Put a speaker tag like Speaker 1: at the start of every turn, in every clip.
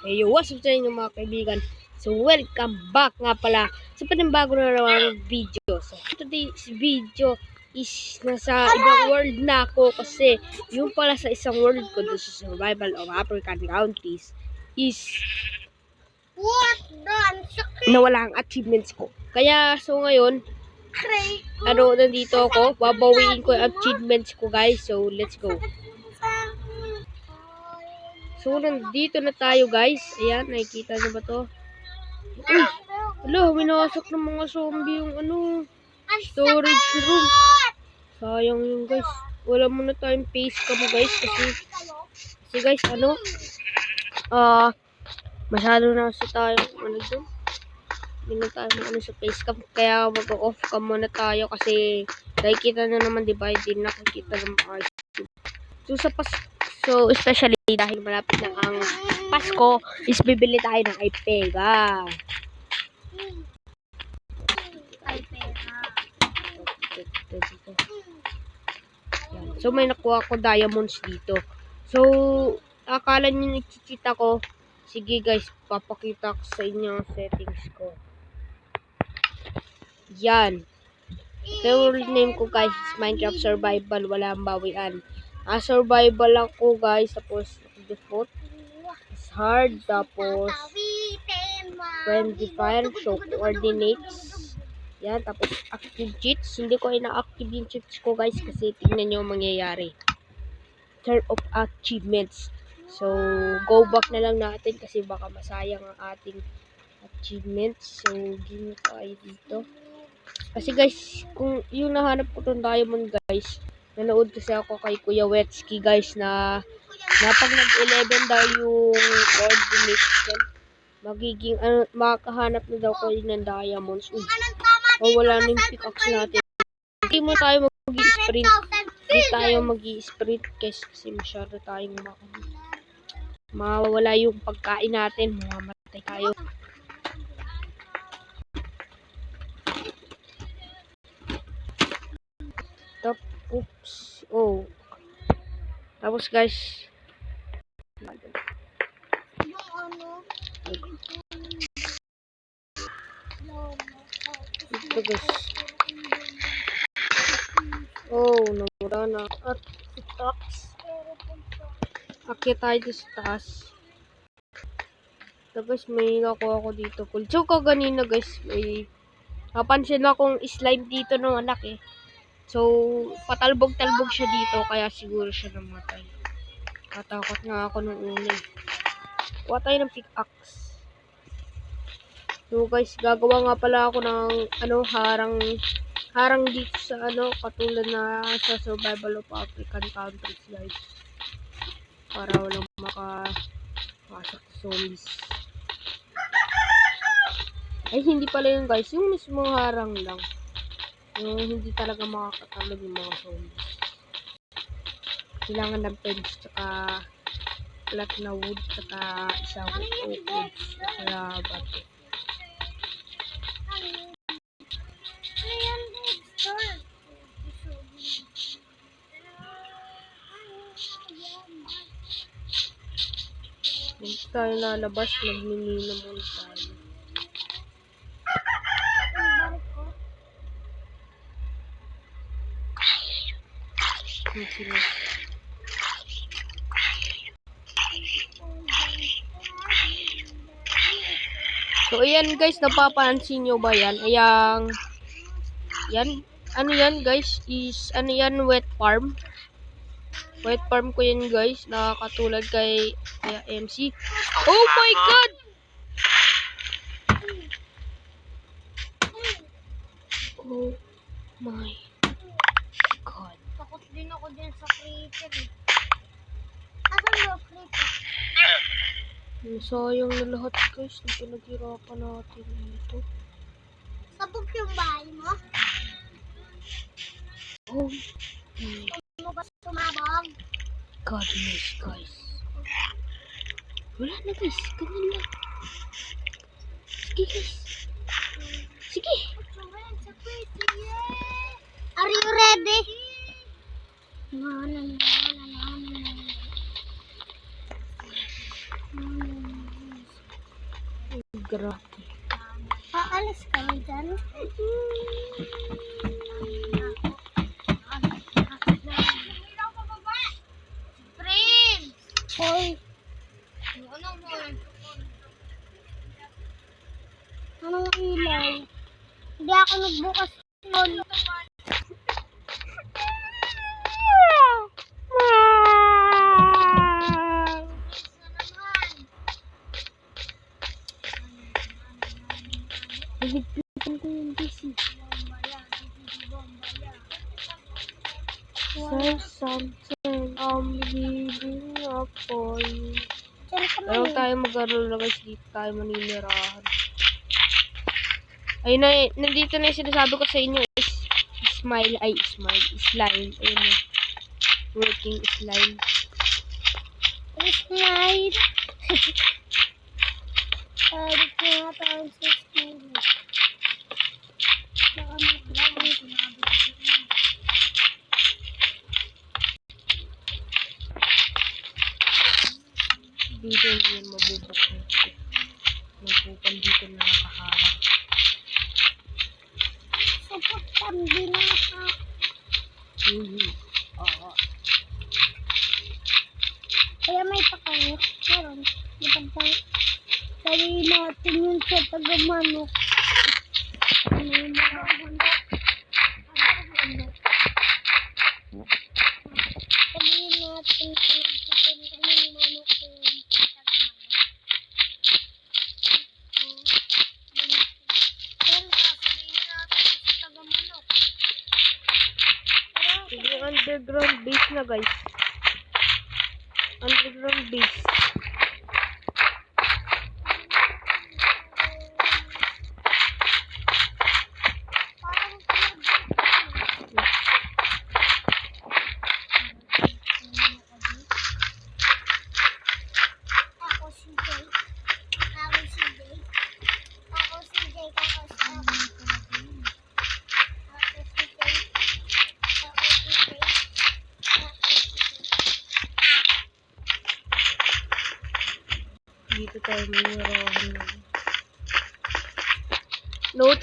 Speaker 1: Hey, yo, what's up sa inyo mga kaibigan? So, welcome back nga pala sa panimbago na naman video. So, today's video is nasa ibang world na ako kasi yung pala sa isang world ko doon sa survival of African countries is
Speaker 2: What the?
Speaker 1: Nawala ang achievements ko. Kaya, so ngayon, ano, nandito ako, babawiin ko yung achievements ko guys. So, let's go. So, nandito na tayo guys. Ayan, nakikita niyo ba to? Uy! Hala, winasok ng mga zombie yung ano, storage room. Sayang yun guys. Wala muna tayong face cam guys kasi, kasi guys, ano, ah, masyado na kasi tayo, ano dun, hindi na tayo ano sa face cam, kaya mag-off cam muna tayo kasi nakikita na naman, di ba, hindi nakikita ng mga So, sa pas so, especially dahil malapit na ang Pasko, is bibili tayo ng iPega. Yan. So, may nakuha ko diamonds dito. So, akala nyo nagchichita ko. Sige guys, papakita ko sa inyo ang settings ko. Yan. So, world name ko guys is Minecraft Survival. Wala ang bawian. Ah, survival ako guys. Tapos, default. Is hard. Tapos, friendly fire. Show coordinates. Yan, tapos active cheats. Hindi ko ina-active yung cheats ko guys kasi tingnan nyo ang mangyayari. Turn of achievements. So, go back na lang natin kasi baka masayang ang ating achievements. So, give tayo dito. Kasi guys, kung yung nahanap ko tong diamond guys, nanood kasi ako kay Kuya Wetsky guys na na pag nag-11 daw yung coordinates magiging, ano, makakahanap na daw ko ng diamonds. Uy,
Speaker 2: Anong tama
Speaker 1: o wala na yung pickaxe natin. Hindi mo tayo mag-sprint. Hindi tayo mag-sprint guys kasi masyado tayong ma mawawala yung pagkain natin. Mamamatay tayo. Oops. Oh. Tapos guys, ito guys. Oh, nawala na. At pickaxe. Akit tayo sa taas. Guys, may nakuha ko dito. Kulso ko ganina guys, may napansin akong slime dito ng anak eh. So, patalbog-talbog siya dito, kaya siguro siya namatay. Katakot nga ako nung una eh. Kuha tayo ng pickaxe. So guys, gagawa nga pala ako ng ano, harang harang dito sa ano, katulad na sa survival of African countries guys para walang maka pasok zombies. Ay, hindi pala yun guys. Yung mismo harang lang. Yung hindi talaga makakatalog yung mga zombies. Kailangan ng pegs tsaka flat na wood tsaka isang oak wood kaya bato.
Speaker 2: Ano?
Speaker 1: Hindi tayo lalabas, magmimino muna tayo. Sila. So, ayan guys, napapansin nyo ba yan? Ayang, yan, ano yan guys, is, ano yan, wet farm. Wet farm ko yan guys, nakakatulad kay, kaya MC. Oh my god! Oh my god.
Speaker 2: Takot din ako din sa creeper eh. Asan ba creeper?
Speaker 1: Ang sayang na lahat guys, na pinaghirapan natin dito.
Speaker 2: Sabog yung bahay mo?
Speaker 1: Oh my
Speaker 2: Ano ba sumabog?
Speaker 1: goodness guys. Wala na guys, ganyan lang. Sige guys. Sige.
Speaker 2: Are you ready?
Speaker 1: Grabe.
Speaker 2: Aalis ka na dyan? Hoy! Ano? Anong ilaw? Hindi ako nagbukas nun.
Speaker 1: Tayo mag-aaral na guys, dito tayo maninirahan. Ayun na, nandito na yung sinasabi ko sa inyo is smile, ay smile, slime. Ayun na. Working slime.
Speaker 2: Smile. Sabi ko nga parang sa smile. Baka mag-smile.
Speaker 1: Dito hindi yan mabubok na. May kupal dito na nakaharang.
Speaker 2: Support ang binata.
Speaker 1: Mhm. Oo.
Speaker 2: Kaya may pakawit. Meron. Matagpang. Sabihin natin yun sa taga-manok. Ano yung mga
Speaker 1: guys.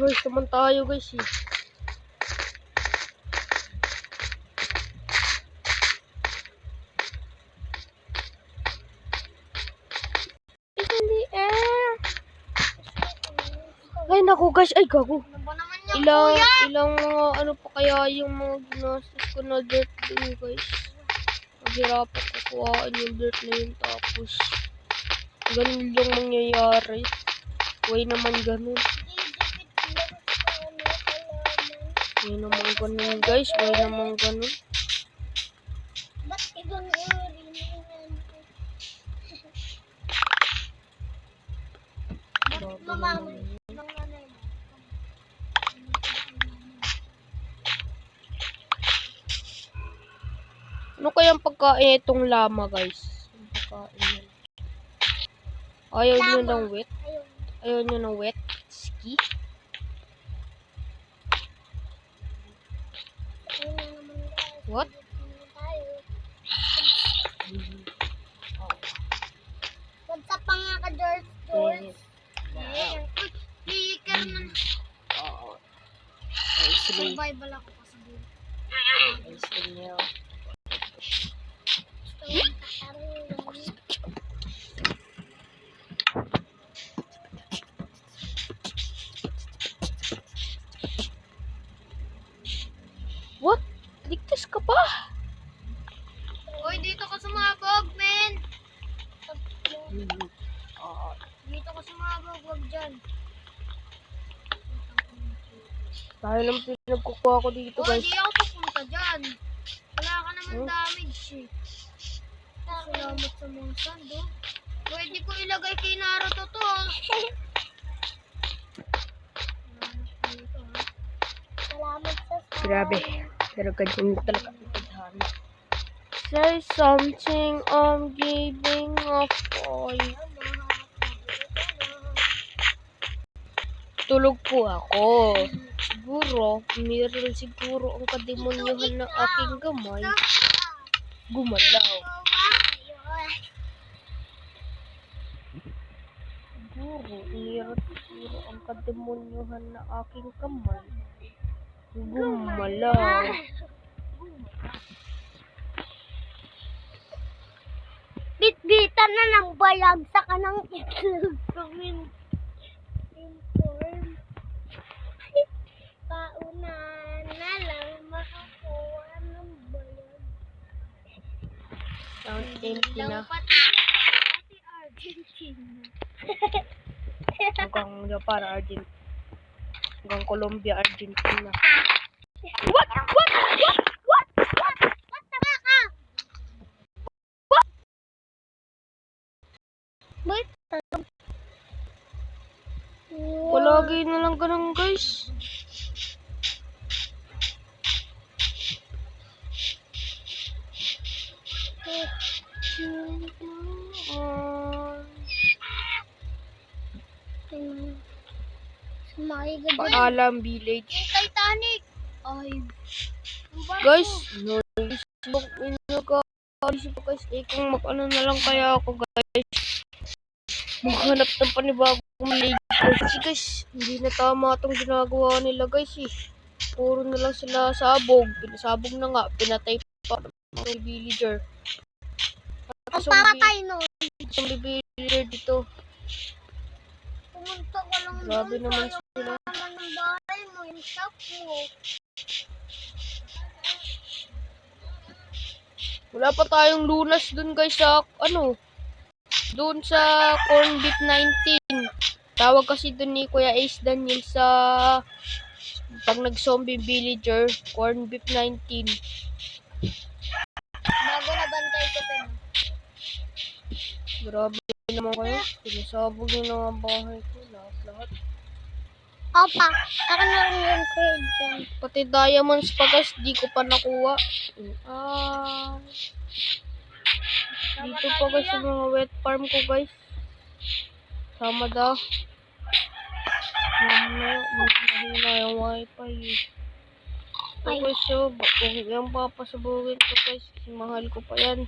Speaker 1: Choice naman tayo guys eh. Ay naku guys, ay gago.
Speaker 2: Ano
Speaker 1: Ilang, ilang mga ano pa kaya yung mga ginastos ko na dirt dun guys. Mahirapan ko kuhaan yung dirt na yun tapos ganun lang mangyayari. Way naman ganun. Way naman ganun guys, way naman ganun.
Speaker 2: Ba't ibang uri na yan? Ba't mamamoy?
Speaker 1: Ano kayang pagkain itong lama guys? Pagkain. Ayaw nyo ng wet? Ayaw nyo ng wet? Ski? What?
Speaker 2: Punta pa nga ka George George. Ayan. Uy, Liikan man.
Speaker 1: Oo.
Speaker 2: Survival ako buhay.
Speaker 1: Ay, sige.
Speaker 2: Gusto
Speaker 1: pa?
Speaker 2: Uy, dito ka sumabog, men.
Speaker 1: Oo.
Speaker 2: Dito ka sumabog, wag dyan.
Speaker 1: Dahil lang pinagkukuha ko dito
Speaker 2: Uy,
Speaker 1: guys.
Speaker 2: di ako pupunta dyan. Wala ka naman
Speaker 1: Hmm?
Speaker 2: damage eh. Salamat sa mga sand, oh. Pwede ko ilagay kay Naruto to, ah.
Speaker 1: Grabe. Pero ganyan talaga. Say something, I'm giving up you. Tulog po ako. Siguro, meron siguro ang kademonyohan ng aking gamay. Gumalaw. Inira sira ang kademonyohan na aking kamay. Gumala.
Speaker 2: Bitbitan na ng bayag sa kanang itlog inform. Pauna na lang makakuha ng bayag.
Speaker 1: Sound empty na.
Speaker 2: pati Argentina.
Speaker 1: Hanggang Japan, Argent. Hanggang Colombia, Argentina.
Speaker 2: What? What?
Speaker 1: Palagi na lang ganun guys. Paalam village.
Speaker 2: Titanic. Ay.
Speaker 1: Guys, no. Facebook ko. Isip ko guys, eh kung mag-ano na lang kaya ako guys. Maghanap ng panibagong village. Kasi guys, hindi na tama itong ginagawa nila guys eh. Puro na lang sila sabog. Pinasabog na nga. Pinatay pa ng villager.
Speaker 2: Ang papatay nun.
Speaker 1: Zombie villager dito.
Speaker 2: Pumunta ka lang
Speaker 1: Grabe
Speaker 2: doon,
Speaker 1: naman sila.
Speaker 2: naman ng bahay mo, yung shop mo.
Speaker 1: Wala pa tayong lunas dun guys sa ano. Dun sa corn beef 19. Tawag kasi dun ni Kuya Ace Daniel sa pag nag-zombie villager, corn beef 19.
Speaker 2: Bago na bantay ko pa.
Speaker 1: Grabe naman kayo. Pinasabog nyo na ang bahay ko. Lahat, lahat.
Speaker 2: Opa, ako na rin yung trade dyan.
Speaker 1: Pati diamonds pa guys, di ko pa nakuha. Ah. Dito pa guys sa mga wet farm ko guys. Sama daw. Mamaya, mahina yung wifi. Ito guys, so, kung yung papasabugin ko guys, kasi mahal ko pa yan.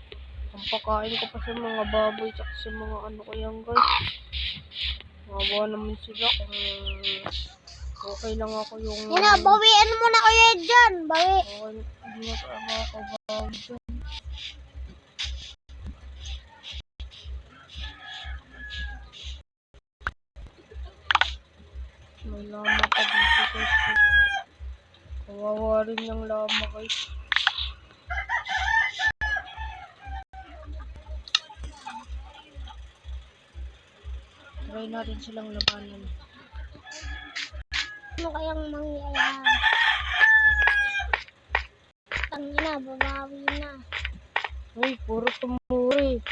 Speaker 1: Ang pakain ko pa sa mga baboy, tsaka sa mga ano ko yan guys. Mawa naman sila kung okay lang ako yung...
Speaker 2: Yan na, bawian mo na kayo dyan. Bawi.
Speaker 1: Okay, hindi na pa nakakabawag dyan. May lama pa dito guys. Kawawa rin yung lama guys. Try natin silang labanan.
Speaker 2: Ano kayang mangyayari? Tangina, babawi na.
Speaker 1: Uy, puro tumuri.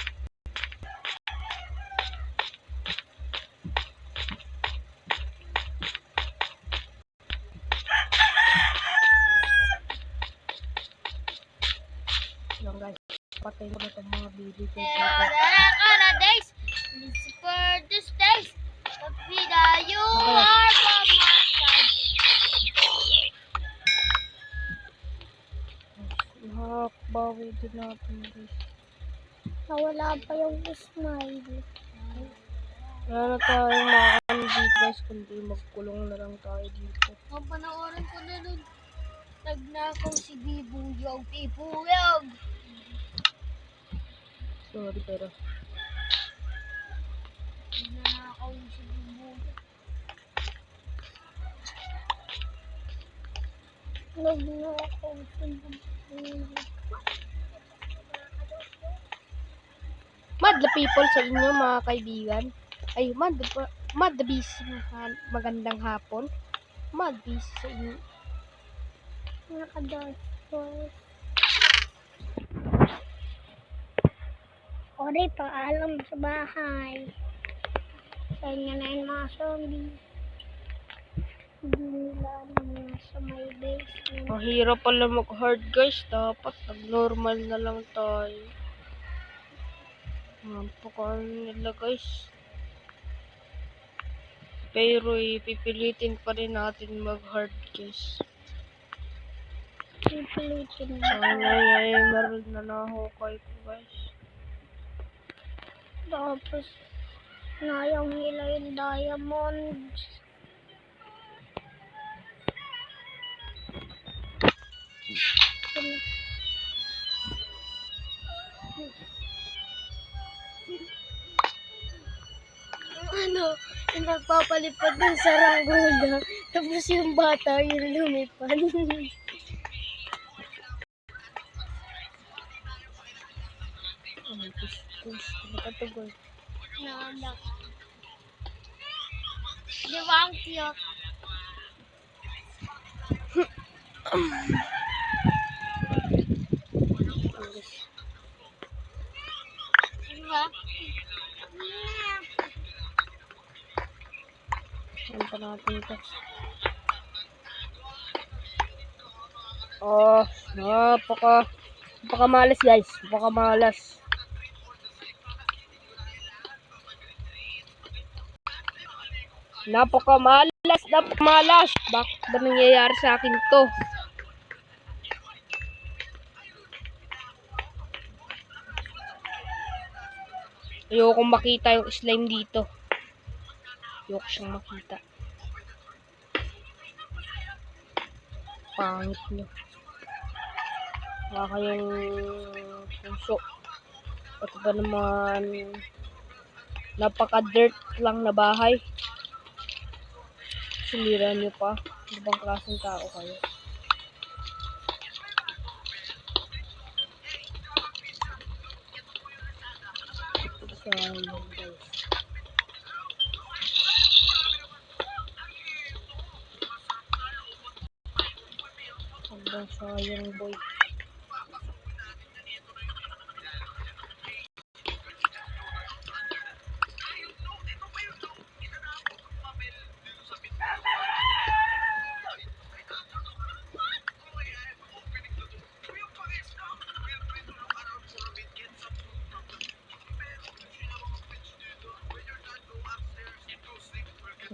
Speaker 1: Ko dito.
Speaker 2: Kara days, for days, Pagpida, you are my side.
Speaker 1: Nakakbawi din.
Speaker 2: Nawala pa yung smile.
Speaker 1: Wala na tayong makakano dito guys, kundi magkulong na lang tayo dito.
Speaker 2: Ang panoorin ko na nun, nagnakaw si Bibuyog, Bibuyog!
Speaker 1: Sorry pero. Mad the people sa inyo mga kaibigan. Ay, mad the, mad the bees. Magandang hapon. Mad bees sa inyo.
Speaker 2: Naka-dark Ori, paalam sa bahay. Sa inyo na yung mga zombie. Hindi nila na sa may basement.
Speaker 1: Ang hirap pala mag-hard guys. Dapat nag-normal na lang tayo. Napakaan nila guys. Pero ipipilitin pa rin natin mag-hard guys.
Speaker 2: Pipilitin na.
Speaker 1: Sana ay meron na nahukay ko guys.
Speaker 2: Tapos, Ngayong hila yung diamond. Ano, yung nagpapalipad ng saranggola. Tapos yung bata yung lumipad.
Speaker 1: Ano, kuskus. Nakatugol.
Speaker 2: Naanak. Di ba ang cute? Di ba?
Speaker 1: Ano pa natin ito? Oh, napaka napaka malas guys. Napaka malas. Napaka malas, napaka malas. Bakit ba nangyayari sa akin to? Ayoko makita yung slime dito. Ayoko siyang makita. Pangit niyo. Wala kayong puso. At ba naman napaka-dirt lang na bahay. Sinira niyo pa. Ano bang klaseng tao kayo? Sayang guys. Sayang boy.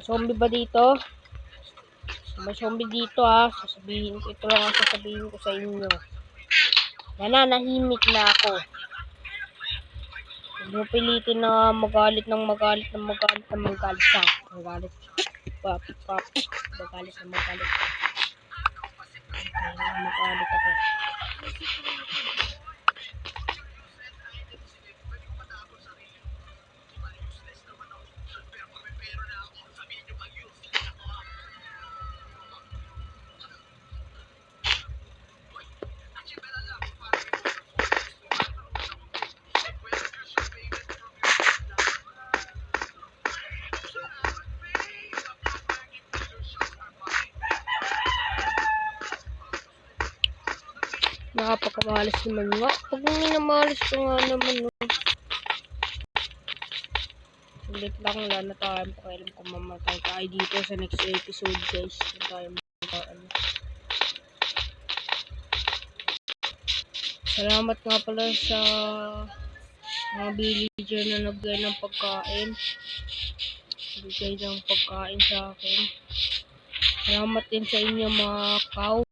Speaker 1: Zombie ba dito? May zombie dito ah. Sasabihin ko, ito lang ang sasabihin ko sa inyo. Nananahimik na ako. Huwag pilitin na magalit ng magalit ng magalit ng magalit sa magalit. Pap, pap, magalit ng magalit. Okay, magalit ako. Napakamalas naman nga. Pag minamalas ko nga naman, no. Ulit lang, wala na tayong pakialam kung mamatay tayo dito sa next episode, guys. Hindi tayo mamatay. Salamat nga pala sa mga villager na nagbigay ng pagkain. Nagbigay ng pagkain sa akin. Salamat din sa inyo mga cow.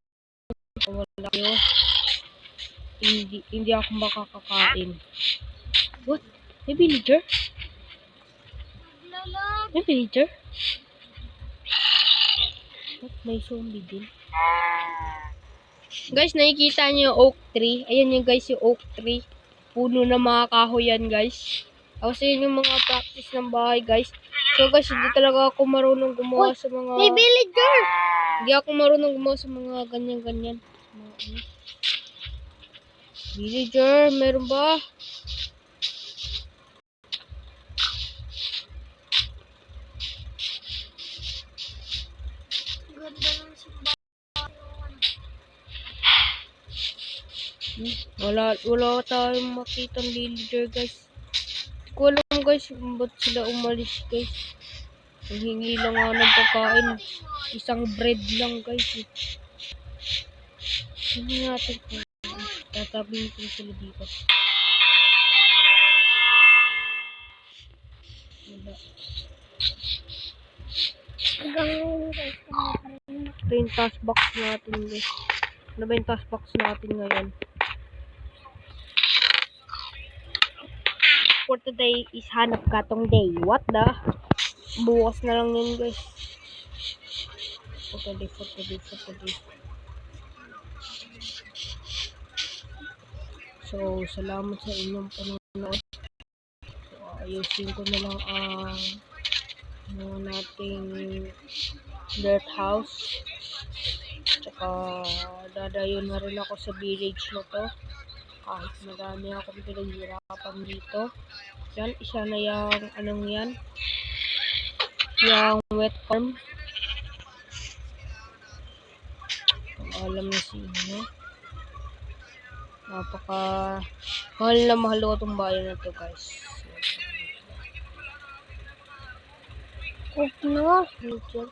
Speaker 1: Wala kayo, hindi, hindi ako makakakain. What? May villager? May villager? What? May zombie din. Guys, nakikita niyo yung oak tree. Ayan yung guys, yung oak tree. Puno na mga kahoy yan, guys. Tapos yun yung mga practice ng bahay, guys. So, guys, hindi talaga ako marunong gumawa sa mga...
Speaker 2: May villager.
Speaker 1: Hindi ako marunong gumawa sa mga ganyan-ganyan. Mga ano. Villager, meron ba?
Speaker 2: Ng.
Speaker 1: Hmm, Wala, wala tayong makitang villager, guys. Hindi ko alam, guys, ba't sila umalis, guys. Hingi lang nga ng pagkain. Isang bread lang, guys. Ano natin po? Tatabihin ko sila dito.
Speaker 2: Kumakain.
Speaker 1: Ito yung task box natin, guys. Ano ba yung task box natin ngayon? for today is hanap katong day. What the? Bukas na lang yun guys. For today, for today, for today. So, salamat sa inyong panonood. So, ayusin ko na lang ang mga nating dirt house. Tsaka, dadayon na rin ako sa village na to. Kahit marami akong pinaghirapan dito. Yan, isa na yung, anong yan? Yung wet farm. Alam na si inyo. Napaka, mahal na mahal ko itong bayan na to guys.
Speaker 2: Cook no.
Speaker 1: Nature.